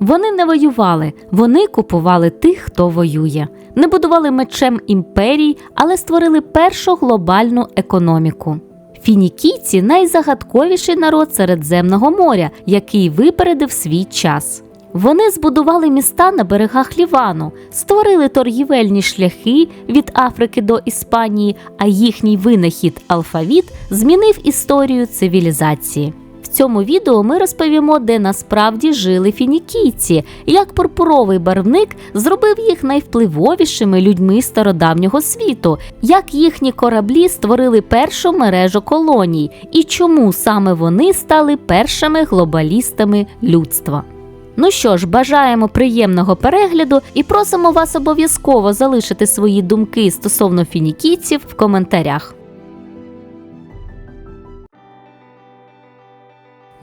Вони не воювали, вони купували тих, хто воює. Не будували мечем імперій, але створили першу глобальну економіку. Фінікійці найзагадковіший народ Середземного моря, який випередив свій час. Вони збудували міста на берегах Лівану, створили торгівельні шляхи від Африки до Іспанії, а їхній винахід алфавіт змінив історію цивілізації. Цьому відео ми розповімо, де насправді жили фінікійці, як пурпуровий барвник зробив їх найвпливовішими людьми стародавнього світу, як їхні кораблі створили першу мережу колоній і чому саме вони стали першими глобалістами людства. Ну що ж, бажаємо приємного перегляду і просимо вас обов'язково залишити свої думки стосовно фінікійців в коментарях.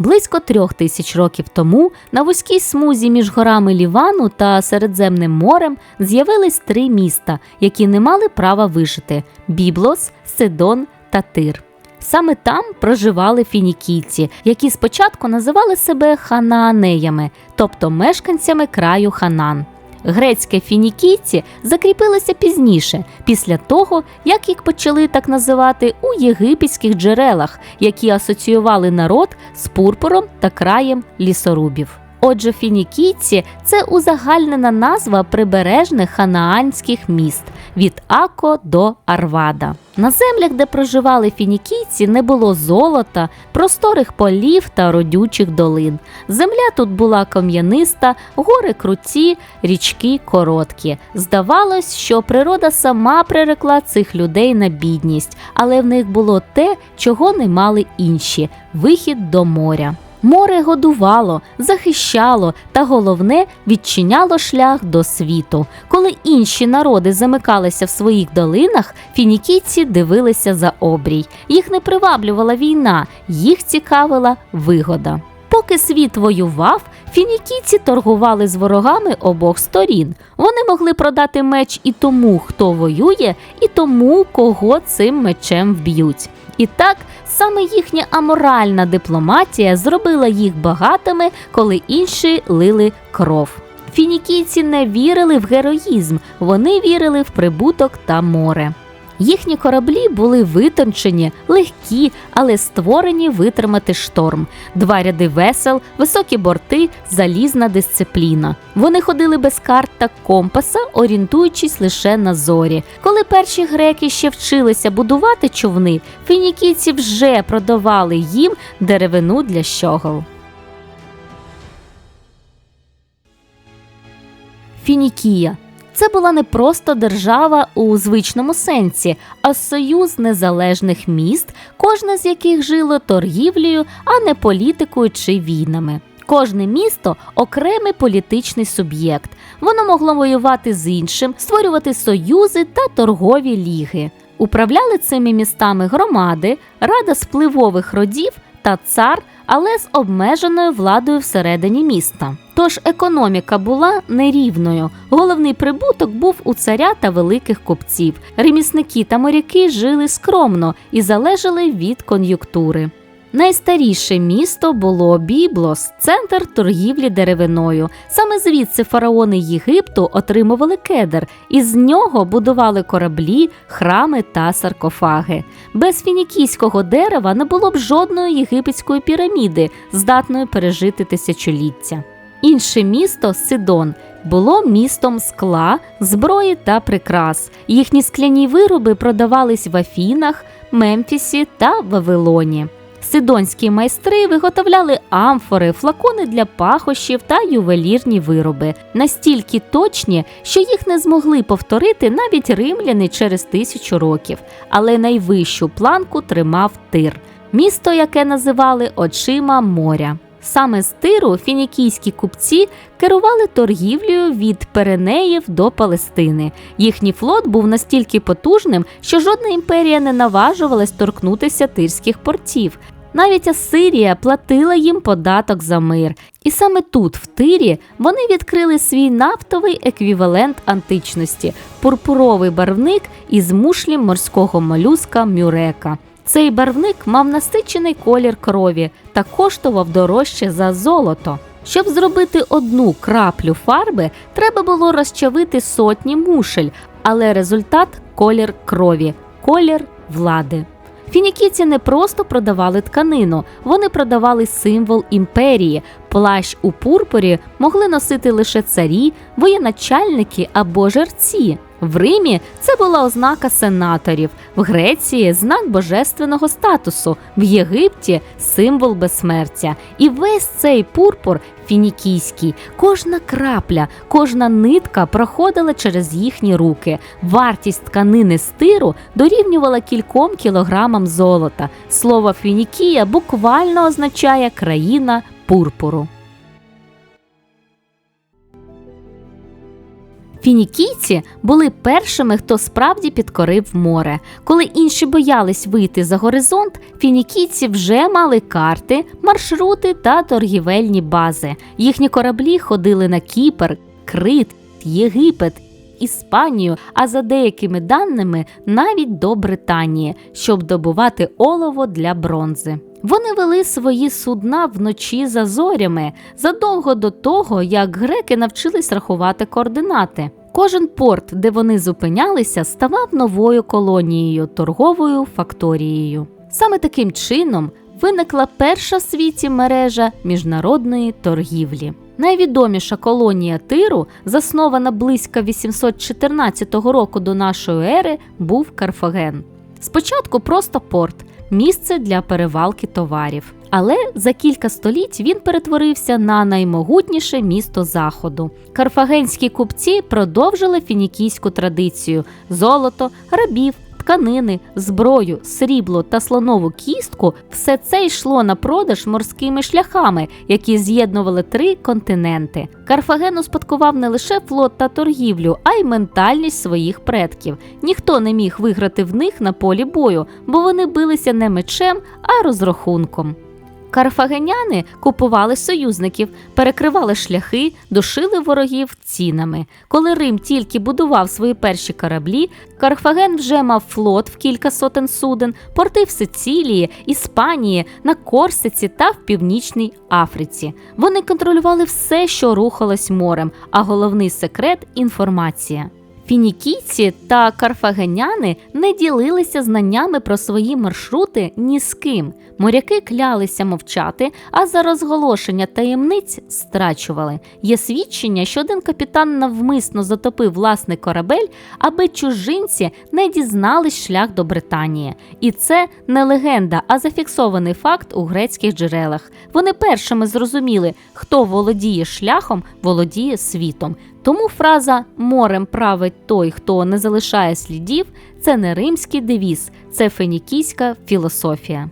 Близько трьох тисяч років тому на вузькій смузі між горами Лівану та Середземним морем з'явились три міста, які не мали права вижити: Біблос, Сидон та Тир. Саме там проживали фінікійці, які спочатку називали себе ханаанеями, тобто мешканцями краю Ханан. Грецькі фінікійці закріпилися пізніше, після того, як їх почали так називати у єгипетських джерелах, які асоціювали народ з пурпуром та краєм лісорубів. Отже, фінікійці це узагальнена назва прибережних ханаанських міст від Ако до Арвада. На землях, де проживали фінікійці, не було золота, просторих полів та родючих долин. Земля тут була кам'яниста, гори круті, річки короткі. Здавалось, що природа сама прирекла цих людей на бідність, але в них було те, чого не мали інші вихід до моря. Море годувало, захищало та головне відчиняло шлях до світу. Коли інші народи замикалися в своїх долинах, фінікійці дивилися за обрій. Їх не приваблювала війна, їх цікавила вигода. Поки світ воював, фінікійці торгували з ворогами обох сторін. Вони могли продати меч і тому, хто воює, і тому, кого цим мечем вб'ють. І так саме їхня аморальна дипломатія зробила їх багатими, коли інші лили кров. Фінікійці не вірили в героїзм, вони вірили в прибуток та море. Їхні кораблі були витончені, легкі, але створені витримати шторм. Два ряди весел, високі борти, залізна дисципліна. Вони ходили без карт та компаса, орієнтуючись лише на зорі. Коли перші греки ще вчилися будувати човни, фінікійці вже продавали їм деревину для щогол. Фінікія це була не просто держава у звичному сенсі, а союз незалежних міст, кожне з яких жило торгівлею, а не політикою чи війнами. Кожне місто окремий політичний суб'єкт. Воно могло воювати з іншим, створювати союзи та торгові ліги. Управляли цими містами громади, рада спливових родів та цар, але з обмеженою владою всередині міста. Тож економіка була нерівною. Головний прибуток був у царя та великих купців. Ремісники та моряки жили скромно і залежали від кон'юнктури. Найстаріше місто було Біблос, центр торгівлі деревиною. Саме звідси фараони Єгипту отримували кедр, і з нього будували кораблі, храми та саркофаги. Без фінікійського дерева не було б жодної єгипетської піраміди, здатної пережити тисячоліття. Інше місто Сидон було містом скла, зброї та прикрас. Їхні скляні вироби продавались в Афінах, Мемфісі та Вавилоні. Сидонські майстри виготовляли амфори, флакони для пахощів та ювелірні вироби, настільки точні, що їх не змогли повторити навіть римляни через тисячу років. Але найвищу планку тримав тир місто, яке називали очима моря. Саме з тиру фінікійські купці керували торгівлею від Перенеїв до Палестини. Їхній флот був настільки потужним, що жодна імперія не наважувалась торкнутися тирських портів. Навіть Асирія платила їм податок за мир. І саме тут, в Тирі, вони відкрили свій нафтовий еквівалент античності пурпуровий барвник із мушлі морського молюска мюрека. Цей барвник мав насичений колір крові та коштував дорожче за золото. Щоб зробити одну краплю фарби, треба було розчавити сотні мушель, але результат колір крові, колір влади. Фінікійці не просто продавали тканину, вони продавали символ імперії. Плащ у пурпурі могли носити лише царі, воєначальники або жерці. В Римі це була ознака сенаторів, в Греції знак божественного статусу, в Єгипті символ безсмертя. І весь цей пурпур фінікійський, кожна крапля, кожна нитка проходила через їхні руки. Вартість тканини стиру дорівнювала кільком кілограмам золота. Слово Фінікія буквально означає країна пурпуру. Фінікійці були першими, хто справді підкорив море. Коли інші боялись вийти за горизонт, фінікійці вже мали карти, маршрути та торгівельні бази. Їхні кораблі ходили на Кіпр, Крит, Єгипет. Іспанію, а за деякими даними навіть до Британії, щоб добувати олово для бронзи. Вони вели свої судна вночі за зорями задовго до того, як греки навчились рахувати координати. Кожен порт, де вони зупинялися, ставав новою колонією, торговою факторією. Саме таким чином виникла перша в світі мережа міжнародної торгівлі. Найвідоміша колонія Тиру, заснована близько 814 року до нашої ери, був Карфаген. Спочатку просто порт, місце для перевалки товарів. Але за кілька століть він перетворився на наймогутніше місто заходу. Карфагенські купці продовжили фінікійську традицію: золото, рабів, тканини, зброю, срібло та слонову кістку все це йшло на продаж морськими шляхами, які з'єднували три континенти. Карфаген успадкував не лише флот та торгівлю, а й ментальність своїх предків. Ніхто не міг виграти в них на полі бою, бо вони билися не мечем, а розрахунком. Карфагеняни купували союзників, перекривали шляхи, душили ворогів цінами. Коли Рим тільки будував свої перші кораблі, Карфаген вже мав флот в кілька сотень суден, порти в Сицилії, Іспанії, на Корсиці та в Північній Африці. Вони контролювали все, що рухалось морем, а головний секрет інформація. Фінікійці та карфагеняни не ділилися знаннями про свої маршрути ні з ким. Моряки клялися мовчати, а за розголошення таємниць страчували. Є свідчення, що один капітан навмисно затопив власний корабель, аби чужинці не дізнались шлях до Британії. І це не легенда, а зафіксований факт у грецьких джерелах. Вони першими зрозуміли, хто володіє шляхом, володіє світом. Тому фраза морем править той, хто не залишає слідів, це не римський девіз, це фенікійська філософія.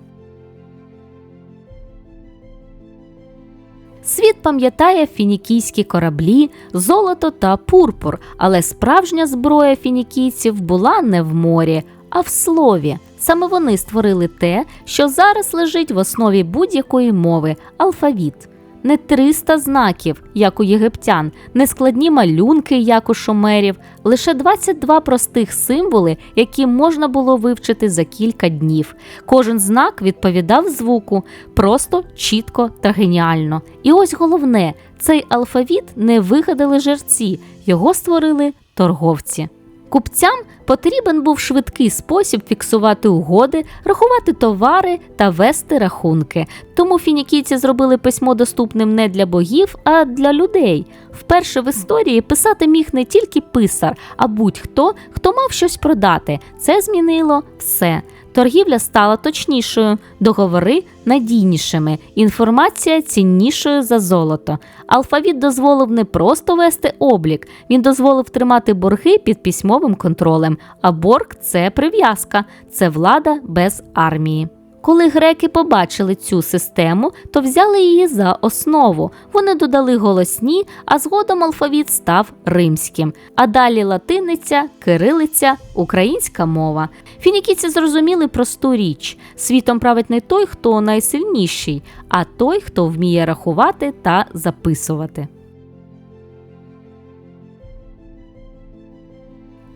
Світ пам'ятає фінікійські кораблі, золото та пурпур, але справжня зброя фінікійців була не в морі, а в слові. Саме вони створили те, що зараз лежить в основі будь-якої мови алфавіт не 300 знаків, як у єгиптян, не складні малюнки, як у шумерів, лише 22 простих символи, які можна було вивчити за кілька днів. Кожен знак відповідав звуку, просто, чітко та геніально. І ось головне, цей алфавіт не вигадали жерці, його створили торговці. Купцям потрібен був швидкий спосіб фіксувати угоди, рахувати товари та вести рахунки. Тому фінікійці зробили письмо доступним не для богів, а для людей. Вперше в історії писати міг не тільки писар, а будь-хто, хто мав щось продати. Це змінило все. Торгівля стала точнішою, договори надійнішими, інформація ціннішою за золото. Алфавіт дозволив не просто вести облік, він дозволив тримати борги під письмовим контролем. А борг це прив'язка, це влада без армії. Коли греки побачили цю систему, то взяли її за основу. Вони додали голосні, а згодом алфавіт став римським. А далі латиниця, кирилиця, українська мова. Фінікійці зрозуміли просту річ: світом править не той, хто найсильніший, а той, хто вміє рахувати та записувати.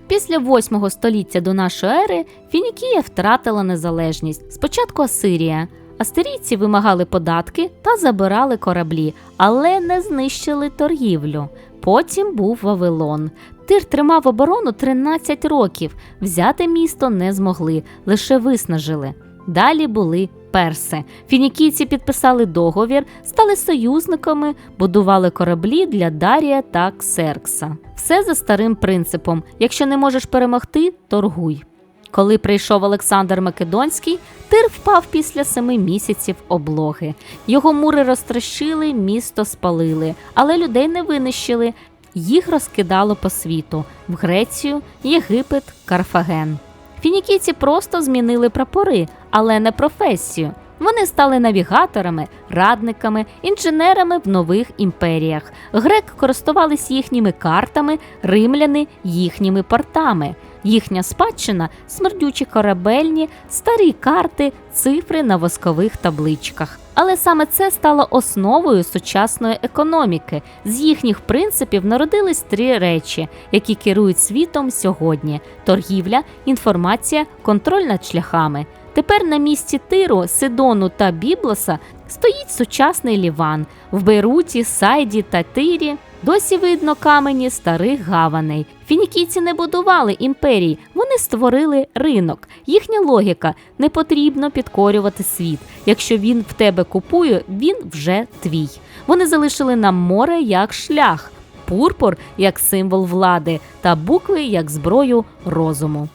Після 8 століття до нашої ери Фінікія втратила незалежність. Спочатку Асирія, Астерійці вимагали податки та забирали кораблі, але не знищили торгівлю. Потім був Вавилон. Тир тримав оборону 13 років. Взяти місто не змогли, лише виснажили. Далі були перси. Фінікійці підписали договір, стали союзниками, будували кораблі для Дарія та Ксеркса. Все за старим принципом: якщо не можеш перемогти, торгуй. Коли прийшов Олександр Македонський, тир впав після семи місяців облоги. Його мури розтрощили, місто спалили, але людей не винищили. Їх розкидало по світу в Грецію, Єгипет, Карфаген. Фінікійці просто змінили прапори, але не професію. Вони стали навігаторами, радниками, інженерами в нових імперіях. Грек користувались їхніми картами, римляни їхніми портами. Їхня спадщина смердючі корабельні, старі карти, цифри на воскових табличках. Але саме це стало основою сучасної економіки. З їхніх принципів народились три речі, які керують світом сьогодні: торгівля, інформація, контроль над шляхами. Тепер на місці Тиру, Сидону та Біблоса стоїть сучасний Ліван. В Бейруті, Сайді та Тирі досі видно камені старих гаваней. Фінікійці не будували імперій, вони створили ринок. Їхня логіка не потрібно підкорювати світ. Якщо він в тебе купує, він вже твій. Вони залишили нам море як шлях, пурпур як символ влади та букви як зброю розуму.